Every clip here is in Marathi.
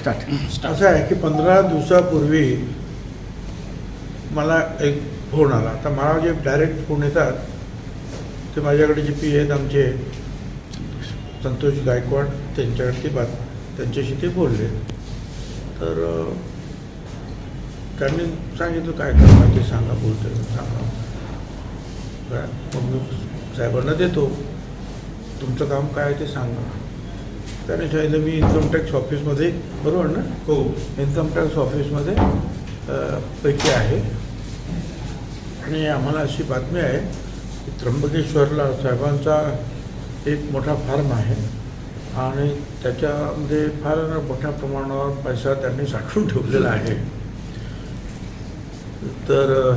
स्टार्ट असं आहे की पंधरा दिवसापूर्वी मला एक फोन आला. आता मला जे डायरेक्ट फोन येतात ते माझ्याकडे जे पी आहेत आमचे संतोष गायकवाड त्यांच्याकडे ते बात त्यांच्याशी ते बोलले. तर त्यांनी सांगितलं काय काम आहे ते सांगा बोलतोय सांगा. काय? मग मी साहेबांना देतो. तुमचं काम काय आहे ते सांगा. त्याने सांगितलं मी इन्कम टॅक्स ऑफिसमध्ये बरोबर ना? हो इन्कम टॅक्स ऑफिसमध्ये पैकी आहे. आणि आम्हाला अशी बातमी आहे की त्र्यंबकेश्वरला साहेबांचा एक मोठा फार्म आहे आणि त्याच्यामध्ये फार मोठ्या प्रमाणावर पैसा त्यांनी साठवून ठेवलेला आहे. तर अ,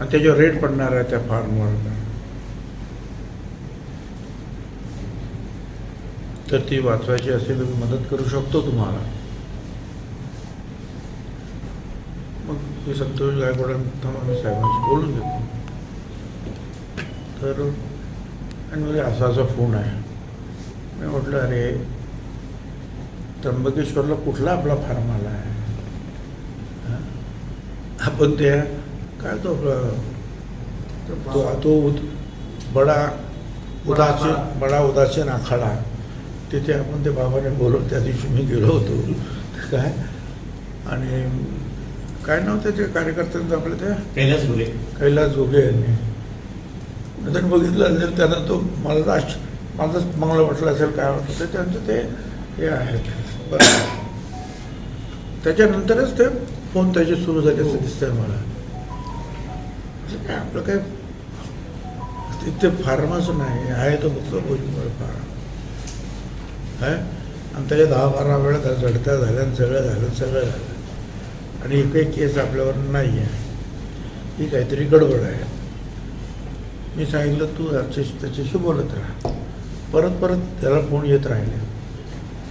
आणि त्याच्यावर रेट पडणार आहे त्या फार्मवर तर ती वाचवायची असेल मी मदत करू शकतो तुम्हाला. मग मी संतोष गायकवाडांना आम्ही साहेबांशी बोलून घेतो. तर आणि म्हणजे असा असा फोन आहे. मी म्हटलं अरे त्र्यंबकेश्वरला कुठला आपला फार्म आला आहे? हा? आपण त्या काय तो आपला तो बडा उदासीन बडा उदासीन आखाडा तिथे आपण ते बाबाने बोलवलं त्या दिवशी मी गेलो होतो. काय? आणि काय नाव त्याच्या कार्यकर्त्यांचं आपल्या त्या कैलास गुले कैलास जोगे यांनी. त्यांनी बघितलं असेल त्यांना तो मला राष्ट्र माझं चांगलं वाटलं असेल काय वाटलं ते त्यांचं ते हे आहे. त्याच्यानंतरच ते फोन त्याचे सुरू झाले असं दिसतंय मला. असं काय आपलं काय? तिथे फार्मच नाही आहे तो फक्त भोजपुर फार्म. आहे आणि त्याच्या दहा बारा वेळा त्या झडत्या झाल्या आणि सगळं झालं सगळं झालं. आणि एकही केस आपल्यावर नाही आहे ही काहीतरी गडबड आहे. मी सांगितलं तू याच्याशी त्याच्याशी बोलत राहा. परत परत त्याला फोन येत राहिले.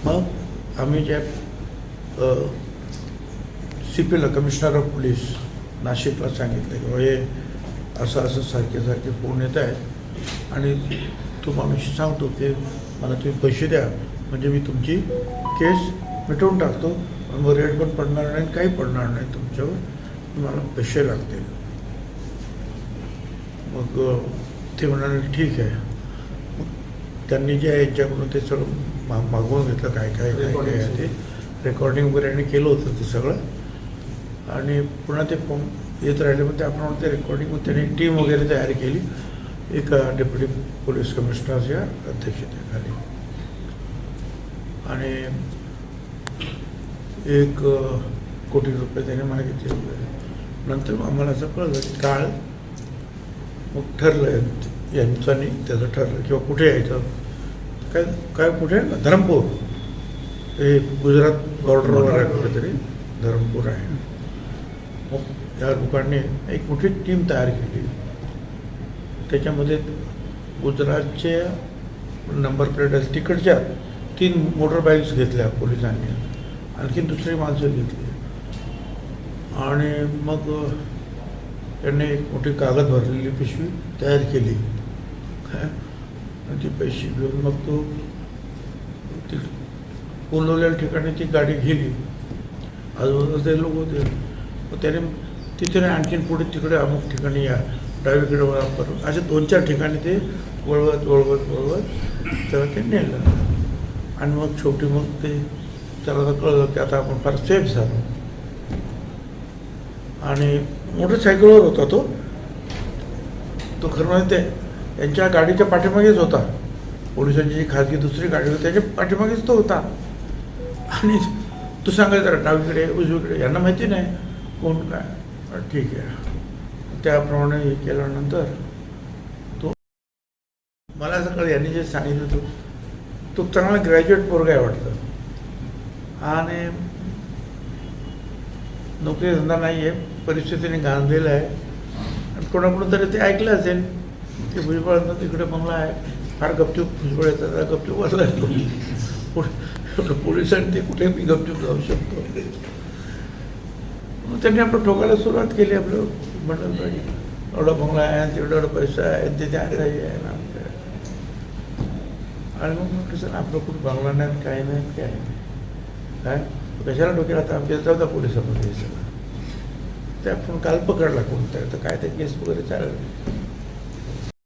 मग आम्ही ज्या सी पीला कमिशनर ऑफ पोलीस नाशिकला सांगितलं की हे असं असं सारखे सारखे फोन येत आहेत आणि तू आम्ही सांगतो की मला तुम्ही पैसे द्या. म्हणजे मी तुमची केस मिटवून टाकतो आणि मग रेट पण पडणार नाही आणि काही पडणार नाही तुमच्यावर. तुम्हाला पैसे लागतील. मग ते म्हणाले ठीक आहे. मग त्यांनी जे आहे यांच्याकडून ते सगळं मा मागवून घेतलं काय काय काय काय आहे ते. रेकॉर्डिंग वगैरे यांनी केलं होतं ते सगळं. आणि पुन्हा ते फोन येत राहिले मग त्याप्रमाणे ते रेकॉर्डिंग मग त्यांनी टीम वगैरे तयार केली. एक डेप्युटी पोलीस कमिशनरच्या अध्यक्षतेखाली. आणि एक कोटी रुपये त्याने मागितले वगैरे नंतर आम्हाला असं कळलं की काळ मग ठरलं यांचानी त्याचं ठरलं. किंवा कुठे यायचं? काय काय कुठे? धरमपूर. हे गुजरात बॉर्डरवर आहे कुठेतरी. धरमपूर आहे. मग या लोकांनी एक मोठी टीम तयार केली. त्याच्यामध्ये गुजरातचे नंबर प्लेट आहे तिकडच्या तीन मोटर बाईक्स घेतल्या पोलिसांनी. आणखी दुसरी माणसं घेतली. आणि मग त्यांनी एक मोठी कागद भरलेली पिशवी तयार केली. ती पैसे घेऊन मग तो ती बोलवलेल्या ठिकाणी ती गाडी गेली. आजूबाजूला ते लोक होते मग त्याने तिथे आणखीन पुढे तिकडे अमुक ठिकाणी या डावीकडे वळा करून असे दोन चार ठिकाणी ते वळवत वळवत वळवत त्याला ते नेलं. आणि मग शेवटी मग ते त्याला तर कळलं की आता आपण फार सेफ झालो. आणि मोटरसायकलवर होता तो. तो खरं म्हणजे ते यांच्या गाडीच्या पाठीमागेच होता. पोलिसांची जी खाजगी दुसरी गाडी होती त्याच्या पाठीमागेच तो होता. आणि तू सांगायचं जरा डावीकडे उजवीकडे यांना माहिती नाही कोण काय. ठीक आहे. त्याप्रमाणे हे केल्यानंतर तो मला असं कळलं यांनी जे सांगितलं तो तो चांगला ग्रॅज्युएट पोरगा आहे वाटतं. आणि नोकरी धंदा नाही आहे परिस्थितीने गांधलेला आहे. आणि कोणाकडून तरी ते ऐकलं असेल की भुजबळांना तिकडे बंगला आहे. फार गपचूप भुजबळ येतात गपचूप बसला पोलिसांनी ते कुठे मी गपचूप जाऊ शकतो. मग त्यांनी आपलं ठोकायला सुरुवात केली आपलं म्हटलं एवढा बंगला आहे आणि तेवढा एवढा पैसा आहे तिथे आहे आहे ना. आणि मग म्हटलं सर आपलं कुठं बंगला नाही काय नाही काय नाही काय कशाला डोक्याला आता आमच्या चौदा पोलिसांमध्ये सगळं. ते आपण काल पकडला कोणता तर काय ते केस वगैरे चालू